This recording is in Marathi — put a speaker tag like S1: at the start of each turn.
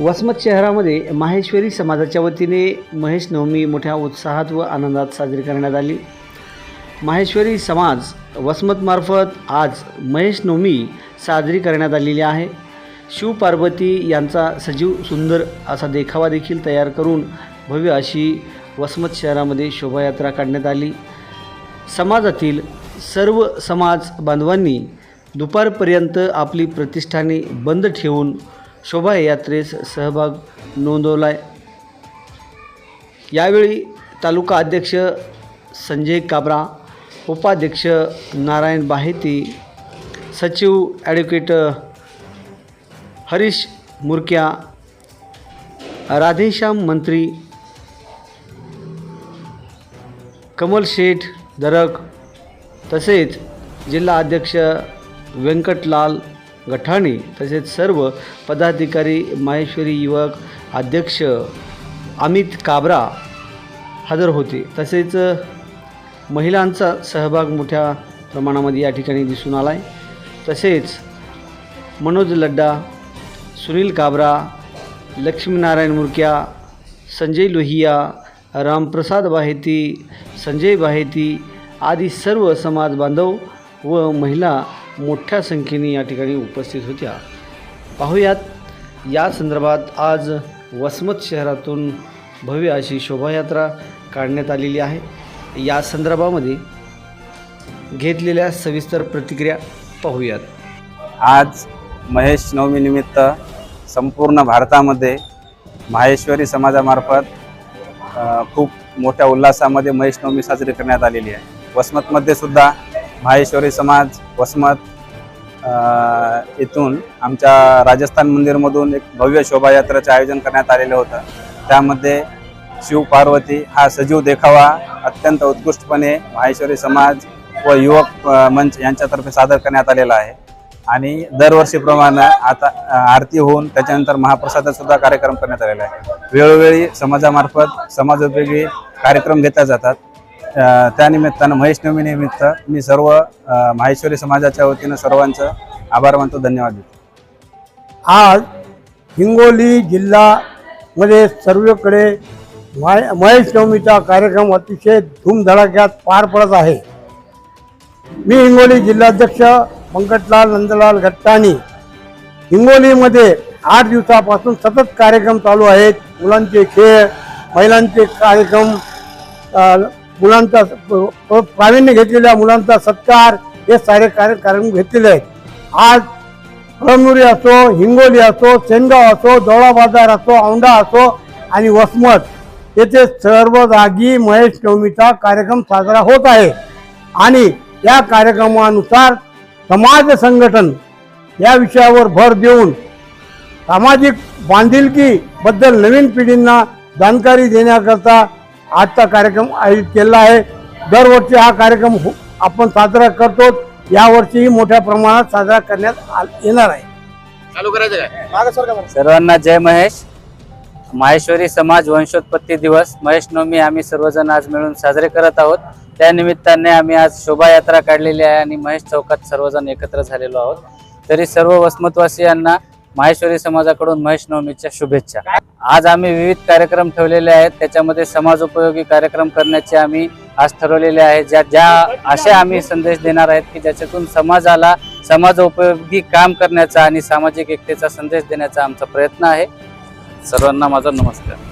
S1: वसमत शहरामध्ये माहेश्वरी समाजाच्या वतीने महेश नवमी मोठ्या उत्साहात व आनंदात साजरी करण्यात आली. माहेश्वरी समाज वसमतमार्फत आज महेश नवमी साजरी करण्यात आलेली आहे. शिवपार्वती यांचा सजीव सुंदर असा देखावा देखील तयार करून भव्य अशी वसमत शहरामध्ये शोभायात्रा काढण्यात आली. समाजातील सर्व समाज बांधवांनी दुपारपर्यंत आपली प्रतिष्ठाने बंद ठेवून शोभायात्रेस सहभाग नोंदवला यावेळी तालुका अध्यक्ष संजय काबरा उपाध्यक्ष नारायण बाहेती सचिव ॲडव्होकेट हरीश मुरक्या राधेश्याम मंत्री कमल शेठ दरक तसेच जिल्हा अध्यक्ष व्यंकटलाल गठाणे तसेच सर्व पदाधिकारी माहेश्वरी युवक अध्यक्ष अमित काबरा हजर होते. तसेच महिलांचा सहभाग मोठ्या प्रमाणामध्ये या ठिकाणी दिसून आला आहे तसेच मनोज लड्डा सुनील काबरा लक्ष्मीनारायण मुरक्या संजय लोहिया रामप्रसाद बाहेती संजय बाहेती आदी सर्व समाज बांधव व महिला मोठ्या संख्येने या ठिकाणी उपस्थित होत्या. पाहूयात या संदर्भात आज वसमत शहरातून भव्य अशी शोभायात्रा काढण्यात आलेली आहे. या संदर्भामध्ये घेतलेल्या सविस्तर प्रतिक्रिया पाहूयात.
S2: आज महेश नवमीनिमित्त संपूर्ण भारतामध्ये माहेश्वरी समाजामार्फत खूप मोठ्या उल्हासामध्ये महेश नवमी साजरी करण्यात आलेली आहे. वसमतमध्ये सुद्धा माहेश्वरी समाज वसमत इथून आमच्या राजस्थान मंदिरमधून एक भव्य शोभायात्रेचं आयोजन करण्यात आलेलं होतं. त्यामध्ये शिव पार्वती हा सजीव देखावा अत्यंत उत्कृष्टपणे माहेश्वरी समाज व युवक मंच यांच्यातर्फे सादर करण्यात आलेला आहे. आणि दरवर्षीप्रमाणे आता आरती होऊन त्याच्यानंतर महाप्रसादाचा सुद्धा कार्यक्रम करण्यात आलेला आहे. वेळोवेळी समाजामार्फत समाजोपयोगी कार्यक्रम घेतले जातात. त्यानिमित्तानं महेश नवमी निमित्त मी सर्व माहेश्वरी समाजाच्या वतीनं सर्वांचं आभार मानतो धन्यवाद देतो.
S3: आज हिंगोली जिल्हामध्ये सर्वकडे माय महेश नवमीचा कार्यक्रम अतिशय धूमधडाक्यात पार पडत आहे. मी हिंगोली जिल्हाध्यक्ष पंकटलाल नंदलाल गट्टाणी हिंगोलीमध्ये आठ दिवसापासून सतत कार्यक्रम चालू आहेत. मुलांचे खेळ महिलांचे कार्यक्रम मुलांचा प्रावीण्य घेतलेल्या मुलांचा सत्कार हे सारे कार्य कार्यक्रम घेतलेले आहेत. आज कळमुरी असो हिंगोली असो सेनगाव असो दौळा बाजार असो औंढा असो आणि वसमत येथे सर्व जागी महेश नवमीचा कार्यक्रम साजरा होत आहे. आणि या कार्यक्रमानुसार समाज संघटन या विषयावर भर देऊन सामाजिक बांधिलकीबद्दल नवीन पिढींना जाणकारी देण्याकरता आजचा कार्यक्रम आयोजित केला आहे. दरवर्षी हा कार्यक्रम हो- आपण साजरा करतो. यावर्षीही मोठ्या प्रमाणात साजरा करण्यात आ- येणार आहे.
S4: सर्वांना जय महेश. माहेश्वरी समाज वंशोत्पत्ती दिवस. महेश नवमी आम्ही सर्वजण आज मिळून साजरे करत आहोत. त्या निमित्ताने आम्ही आज शोभायात्रा काढलेली आहे आणि महेश चौकात सर्वजण एकत्र झालेलो आहोत. तरी सर्व वसमतवासियांना माहेश्वरी समाजाकडून महेश नवमीच्या शुभेच्छा. आज आम्ही विविध कार्यक्रम ठेवलेले आहेत. त्याच्यामध्ये समाज उपयोगी कार्यक्रम करण्याचे आम्ही आज ठरवलेले आहे. ज्या ज्या असे आम्ही संदेश देणार आहेत की ज्याच्यातून समाजाला समाज उपयोगी काम करण्याचा आणि सामाजिक एकतेचा संदेश देण्याचा आमचा प्रयत्न आहे. सर्वांना माझा नमस्कार.